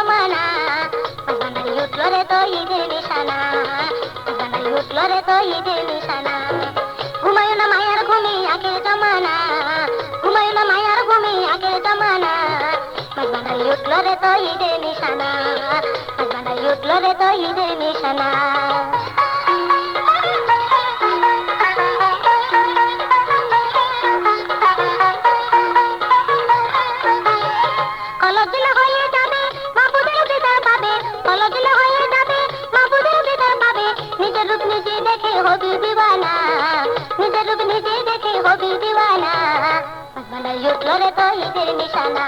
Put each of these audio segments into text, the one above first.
জমানা। বাঙালি উঠল রে তো ঈদের নিশানা বাঙালি উঠল রে তো ঈদের নিশানা ঘুমায় না মায়ার ঘুমি আগে জমানা। ঘুমায় না মায়ার ঘুমি হয়ে নিজে দেখে হবি দিওয়ানা নিজের রূপ নিজে দেখে হবি দিওয়ানা বান্দার উঠল রে তো ঈদের নিশানা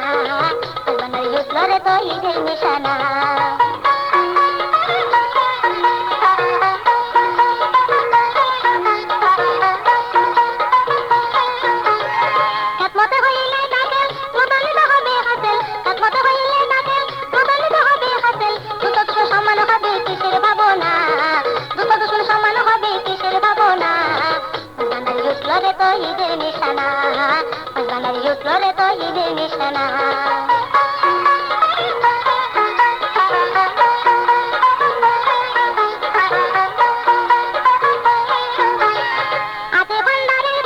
বান্দার উঠল রে তো ঈদের নিশানা একমতে ভান্ডারের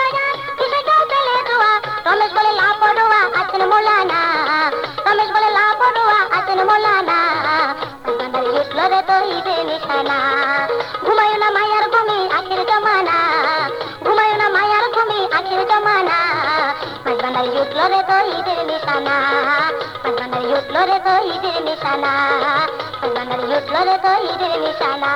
দয়া কিসে কেউ পেলে ছোঁয়া রমেশ বলে লাপড়ুয়া আছেন মোলানা রমেশ বলে লাপড়ুয়া আছেন মোলানা ভান্ডারে ভান্ডারে উঠল রে তো ঈদের নিশানা ভান্ডারে উঠল রে তো ঈদের নিশানা ভান্ডারে উঠল রে তো ঈদের নিশানা